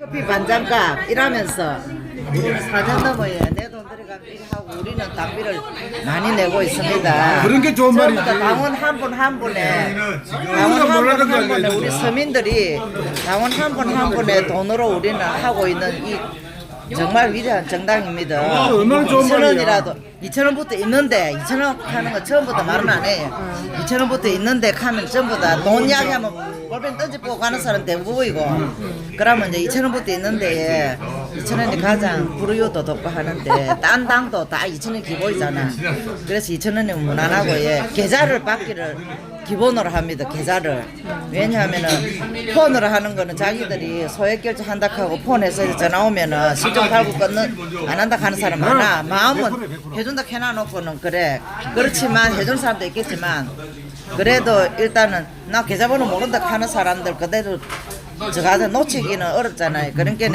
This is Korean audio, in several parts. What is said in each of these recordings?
커피 반장값 일하면서 우리는 4년 넘어야 내 돈 들어가면 일하고 우리는 담비를 많이 내고 있습니다. 그런 게 좋은 처음부터 말이지. 당원 한 분 한 분에 당원 한분거한 분에 우리. 서민들이 당원 한 분 한 분의 돈으로 우리는 하고 있는 이 정말 위대한 정당입니다. 얼마나 좋은 2천 말이야. 원이라도 2천 원부터 있는데 2천 원 하는 거 처음부터 말은 안 해요. 2천 원부터 있는데 가면 전부 다 돈 이야기하면 골뱅 던지고 가는 사람 대부분이고 그러면 이제 2천 원부터 있는데 2천 원이 가장 불우유도 덮고 하는데 딴 당도 다 2천 원 기본이잖아. 그래서 2천 원이 무난하고 예 계좌를 받기를 기본으로 합니다. 계좌를 왜냐하면은 폰으로 하는 거는 자기들이 소액 결제 한다 하고 폰에서 전화 오면은 실종 달고 끊는 안 한다 하는 사람 많아. 마음은 해준다 해놔놓고는 그래. 그렇지만 해준 사람도 있겠지만 그래도 일단은 나 계좌번호 모른다 하는 사람들 그대로 저가서 놓치기는 어렵잖아요. 그러니까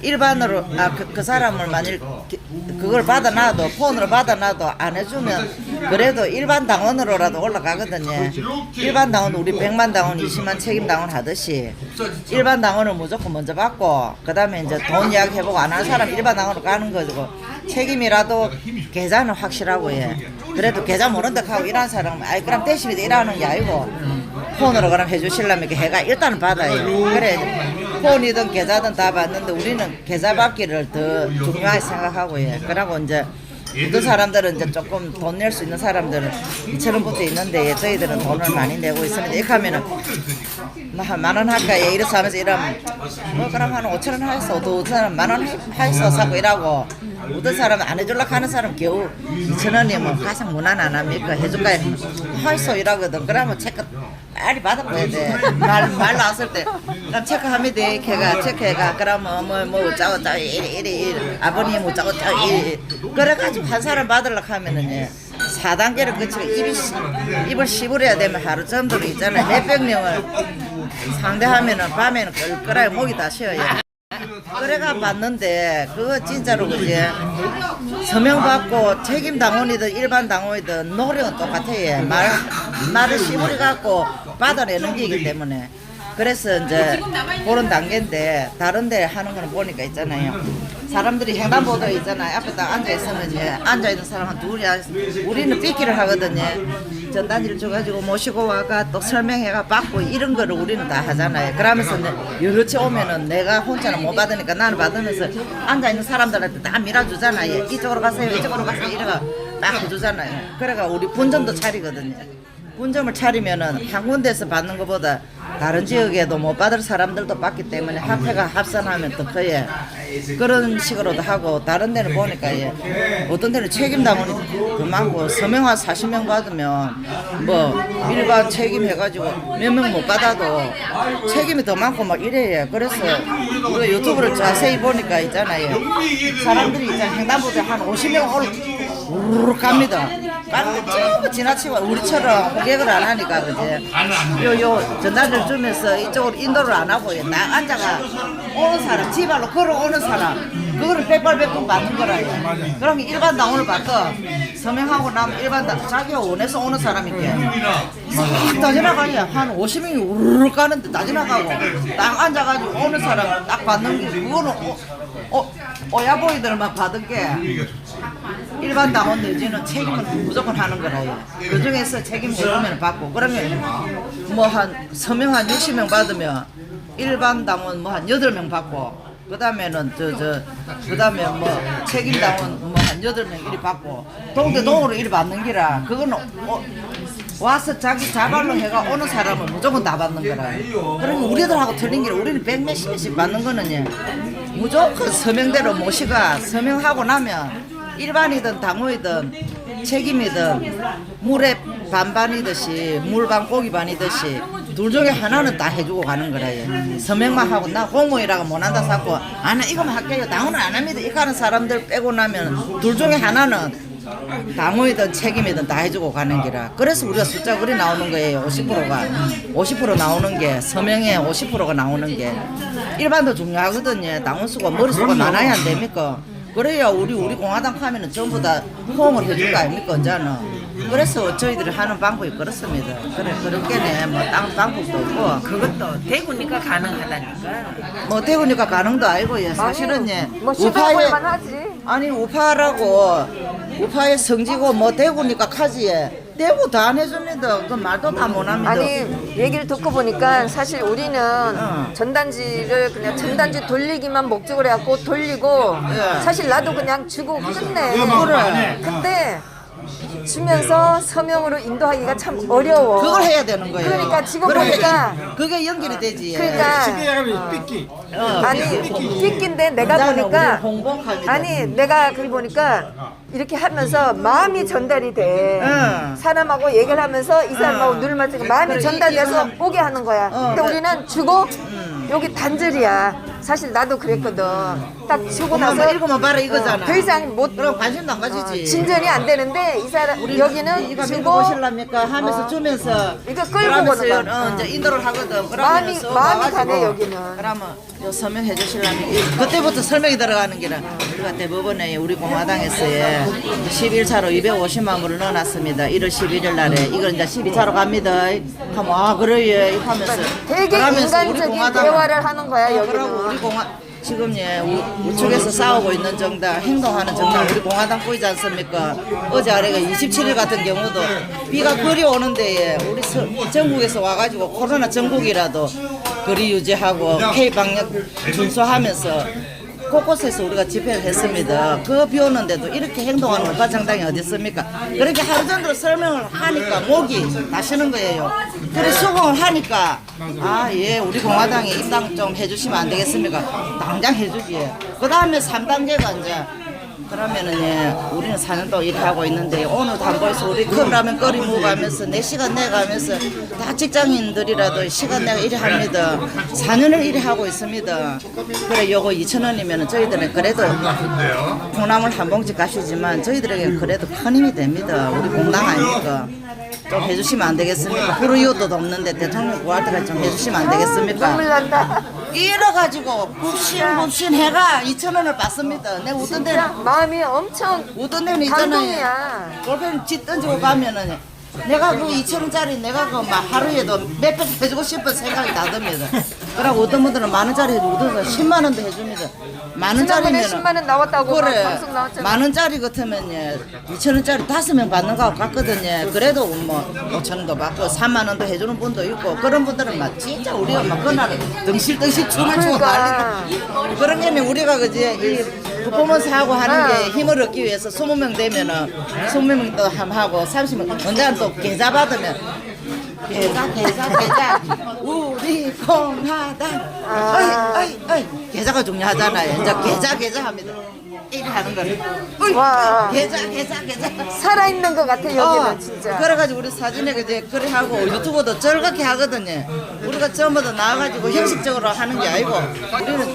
일반으로 아그 사람을 만일 기- 그걸 받아놔도 폰으로 받아놔도 안 해주면 그래도 일반 당원으로라도 올라가거든요. 일반 당원 우리 100만 당원 20만 책임 당원 하듯이 일반 당원을 무조건 먼저 받고 그 다음에 이제 돈 이야기 해보고 안 하는 사람 일반 당원으로 가는 거고 책임이라도 계좌는 확실하고 예. 그래도 계좌 모른다 하고 일하는 사람 아이 그럼 대신에 일하는 게 아니고 폰으로 그럼 해주실라면 이렇게 해가 일단은 받아요. 그래 폰이든 계좌든 다 받는데 우리는 계좌 받기를 더 중요하게 생각하고 예. 그러고 이제 어떤 사람들은 이제 조금 돈 낼 수 있는 사람들은 2천 원부터 있는데 예, 저희들은 돈을 많이 내고 있습니다. 이렇게 하면은 뭐한만원 할까 예, 이래서 하면서 이러면 뭐 그럼 한 5천 원 하였어 또 어떤 사람 만원 하였어 사고 이라고 어떤 사람은 안 해줄라 하는 사람 겨우 2천 원이면 가장 무난 안 합니까? 해줄까? 하였어 이라거든. 그러면 체크 빨리 받아봐야 돼말 말 나왔을 때 그럼 체크합니다 걔가 체크해가. 그러면 뭐뭐 어쩌고 저쩌고 이리 이리 이리. 아버님 어쩌고 저쩌고 이리. 그래가지고 한 사람 받으려고 하면은 예. 4단계를 거치고 입이 시- 입을 씹으려야 되면 하루 정도로 있잖아요. 해병령을 상대하면은 밤에는 끌끌하게 목이 다 쉬어요. 그래가 봤는데 그거 진짜로 그제 서명 받고 책임 당원이든 일반 당원이든 노력은 똑같아요. 말 말을 씨부리 갖고 받아내는 게이기 때문에 그래서 이제 그런 단계인데 다른 데 하는 거는 보니까 있잖아요. 사람들이 횡단보도 있잖아요. 앞에 딱 앉아 있으면 이제 앉아 있는 사람 한 둘이 있- 우리는 삐끼를 하거든요. 전단지를 줘가지고 모시고 와가 또 설명해가 받고 이런 거를 우리는 다 하잖아요. 그러면서 내- 여럿이 오면은 내가 혼자는 못 받으니까 나는 받으면서 앉아 있는 사람들한테 다 밀어주잖아요. 이쪽으로 가세요, 이쪽으로 가세요 이래가 딱 해주잖아요. 그래가 우리 분점도 차리거든요. 분점을 차리면은 한 군데서 받는 것보다 다른 지역에도 못 받을 사람들도 받기 때문에 합회가 합산하면 더 커요. 그런 식으로도 하고 다른 데는 보니까 예. 어떤 데는 책임 당원이 더 많고 서명 한 40명 받으면 뭐 일반 책임 해가지고 몇 명 못 받아도 책임이 더 많고 막 이래요. 그래서 우리가 유튜브를 자세히 보니까 있잖아요. 사람들이 있잖아요. 횡단보도에 한 50명 올 우르르 갑니다. 가는데 전부 지나치고 우리처럼 호객을 안 하니까 그지. 요요 전단지를 주면서 이쪽으로 인도를 안 하고 딱 앉아가 오는 사람 지발로 걸어오는 사람 그거를 백발백중 받는 거라요. 그럼 일반 당원을 받고 서명하고 나면 일반 당 자기가 원해서 오는 사람이게 싹다 지나가냐 한 50명이 우르르 가는데 다 지나가고 딱 앉아가지고 오는 사람 딱 받는 게 그거는 어, 어, 오야보이들만 받은 게. 일반 당원 내지는 책임은 무조건 하는 거라요. 그 중에서 책임 내주면 받고 그러면 뭐 한 서명 한 60명 받으면 일반 당원 뭐 한 8명 받고 그 다음에는 저 저 그 다음에 뭐 책임 당원 뭐 한 8명 이리 받고 동대 동으로 이리 받는 기라. 그거는 어, 와서 자기 자발로 해가 오는 사람은 무조건 다 받는 거라요. 그러면 우리들하고 틀린 게 우리는 백 몇십 명씩 받는 거는 예. 무조건 서명대로 모시가 서명하고 나면 일반이든 당호이든 책임이든 물에 반반이듯이 물반 고기 반이듯이 둘 중에 하나는 다 해주고 가는 거라요. 서명만 하고 나 공무원이라고 못한다 사고 아나 이거만 할게요. 당원은 안 합니다. 이거 하는 사람들 빼고 나면 둘 중에 하나는 당호이든 책임이든 다 해주고 가는 기라. 그래서 우리가 숫자 그리 나오는 거예요. 50%가 50% 나오는 게 서명에 50%가 나오는 게 일반도 중요하거든요. 당원 수가 머릿수가 많아야 안 됩니까? 그래야 우리 우리 공화당 하면은 전부 다 호응을 해줄 거 아닙니까 언제는 그래서 저희들이 하는 방법이 그렇습니다. 그래 그렇게는 뭐딴 방법도 없고 그것도 대구니까 가능하다니까. 뭐 대구니까 가능도 아니고 예 사실은 예 뭐 시도해볼만 하지. 아니 우파라고 우파의 성지고 뭐 대구니까 카지 예 대구 다 안 해줍니다. 그 말도 다 못합니다. 아니 얘기를 듣고 보니까 사실 우리는 어. 전단지를 그냥 전단지 돌리기만 목적으로 해갖고 돌리고 예. 사실 나도 그냥 주고 끝내. 그래. 근데 주면서 서명으로 인도하기가 참 어려워. 그걸 해야 되는 거예요. 그러니까 지금 그래, 보니까 그게 연결이 되지. 예. 그러니까 삐끼. 어, 아니 삐끼인데 내가 나는 보니까 우리. 아니 내가 그걸 보니까 이렇게 하면서 마음이 전달이 돼 응. 사람하고 얘기를 하면서 이 사람하고 응. 눈을 맞추고 마음이 전달돼서 오게 하는 거야 어, 근데. 우리는 주고 여기 단절이야 사실 나도 그랬거든 딱 엄마 나서 뭐 읽으면 봐라 이거잖아. 더 이상 못 그럼 관심도 안 어, 가지지. 진전이 안 되는데 이 사람 여기는 이거 주고 읽어보실랍니까 하면서 어. 주면서 이거 끌고 그러면서 보는 거야. 어, 어. 이제 인도를 하거든. 그러면 마음이- 써 마음이 와가지고 가네, 여기는. 그러면 요 설명해 주실라면 이- 그때부터 설명이 들어가는 게는 우리가 대법원에 우리 공화당에서 예, 11차로 250만 불을 넣어놨습니다. 1월 11일 날에 이걸 이제 12차로 갑니다. 하면 아 그래요 하면서 되게 그러면서 우리 인간적인 공화당은- 대화를 하는 거야 그러고 여기는 우리 공화 지금 예 우- 우측에서 싸우고 있는 정당 행동하는 정당 우리 공화당 보이지 않습니까? 어제 아래가 27일 같은 경우도 비가 그리 오는데 예, 우리 서- 전국에서 와가지고 코로나 전국이라도 거리 유지하고 K 방역 준수하면서 곳곳에서 우리가 집회를 했습니다. 그 비 오는데도 이렇게 행동하는 우파 정당이 어디 있습니까? 그렇게 하루 정도 설명을 하니까 목이 나시는 거예요. 그래 수긍을 하니까 아 예 우리 공화당이 입당 좀 해주시면 안 되겠습니까? 당장 해주지. 그 다음에 3단계가 이제 그러면은 예 우리는 4년 동안 일을 하고 있는데 오늘 담보에서 우리 컵라면 끓이 먹어가면서 4시간 내가면서 다 직장인들이라도 시간 내가 일을 합니다. 4년을 일을 하고 있습니다. 그래 요거 2천 원이면 저희들은 그래도 콩나물 한 봉지 값이지만 저희들에게 그래도 큰 힘이 됩니다. 우리 공당 아닙니까? 좀 해주시면 안 되겠습니까? 불우이웃도 없는데 대통령 구할 때까지 좀 해주시면 안 되겠습니까? 이래가지고 굽신굽신 해가 2천 원을 받습니다. 내 웃던 데는 마음이 엄청 웃던 데는 있잖아요. 감동이야 골펜 지 던지고 가면은 내가 그 2천 원짜리 내가 그 막 하루에도 몇백 해주고 싶은 생각이 다 듭니다. 그러고 어떤 분들은 만 원짜리 해주고 어떤 분들은 10만 원도 해줍니다. 만 지난번에 원짜리면 10만 원 나왔다고 막 그래 방송 나왔잖아 만 원짜리 같으면 예 2천 원짜리 다섯 명 받는 거 같거든요. 그래도 뭐 5천 원도 받고 3만 원도 해주는 분도 있고 그런 분들은 막 진짜 우리가 막 그날 덩실덩실 춤을 추고 그러니까. 난리다. 그런 게 우리가 이 퍼포먼스 하고 하는 게 힘을 얻기 위해서 20명 되면은 20명도 함 하고 30명 언제는 또 계좌 받으면 계좌 계좌 계좌 우리 공화당. 어이 어이 어이. 계좌가 중요하잖아요. 이제 계좌 계좌 합니다. 이렇게 하는 거는 어이, 와. 계좌 계좌 계좌 살아있는 것 같아 여기는 어, 진짜. 그래가지고 우리 사진에 이제 그래 하고 유튜브도 즐겁게 하거든요. 우리가 전부 다 나와가지고 형식적으로 하는 게 아니고 우리는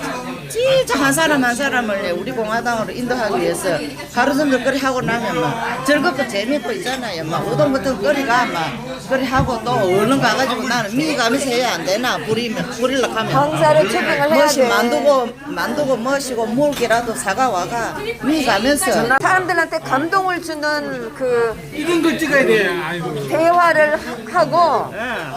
진짜 한 사람 한 사람을 우리 공화당으로 인도하기 위해서 하루 종일 그래 하고 나면 막 즐겁고 재밌고 있잖아요. 막 우동 같은 거리가 막 그래 하고 또 얼른 가가지고 나는 미 가면서 해야 안 되나 부리면 부릴라 하면 경사를 체킹을 해야 멋이 돼 만두고 만두고 멋이고 물기라도 사가 와가 미 가면서 사람들한테 감동을 주는 그 이런 걸 찍어야 돼. 아이고. 대화를 하- 하고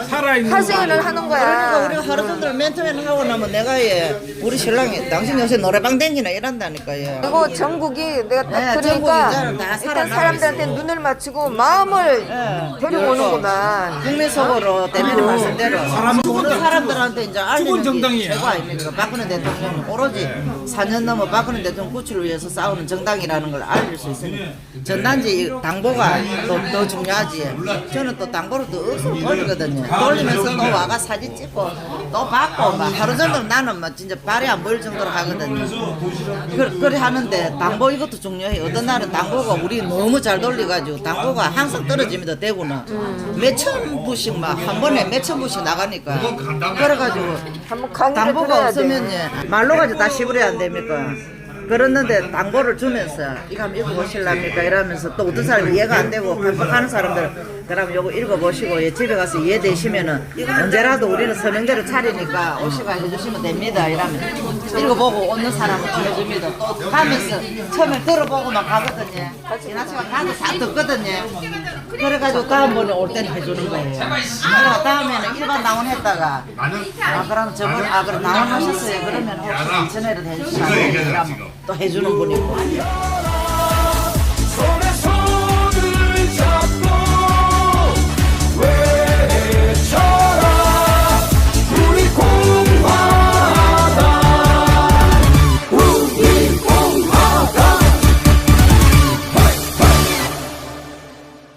살아있는 하소연을 하는 그러니까 거야 우리가 하루 종일 맨투맨 하고 나면 내가 예 우리 신랑이 당신 요새 노래방 댕기나 이런다니까 예. 그리고 전국이 내가 딱 네, 전국이 이제는 다 일단 살아나고 사람들한테 눈을 맞추고 마음을 예. 데려오는구만 국민 속으로 대면의 말씀대로 모르는 사람들한테 이제 알리는 게 정당이야. 최고 아닙니까? 박근혜 대통령은 오로지 4년 넘어 박근혜 대통령 구출을 위해서 싸우는 정당이라는 걸 알릴 수 있으니까 전단지 당보가 또 더 중요하지. 저는 또 당보를 또 억수로 돌리거든요. 돌리면서 또 와가 사진 찍고 또 받고 막 하루 종일 나는 막 진짜 발이 안 보일 정도로 하거든요. 그, 그래 하는데 당보 이것도 중요해. 어떤 날은 당보가 우리 너무 잘 돌려가지고 당보가 항상 떨어집니다. 대구는 몇천 부씩 막 한 번에 몇천 부씩 나가니까 그래가지고 한번 당보가 없으면 예, 말로 가지고 다 씹으려 안 됩니까? 그랬는데 당보를 주면서 이거 한번 읽어보실랍니까? 이러면서 또 어떤 사람이 이해가 안 되고 반박하는 사람들 그러면 요거 읽어보시고 예, 집에 가서 이해되시면은 언제라도 우리는 서명대로 차리니까 오시가 해주시면 됩니다. 이러면 읽어보고 오는 사람은 해줍니다. 또 가면서 처음에 들어보고 막 가거든요. 지나치면 가서 다 듣거든요. 그래가지고 다음번에 올 때는 해주는 거예요. 그러고 다음에는 일반 나온 했다가 아 그럼 저번 아 그럼 나온 하셨어요. 그러면 혹시 전에라도 해주시면 또 해주는 분이고.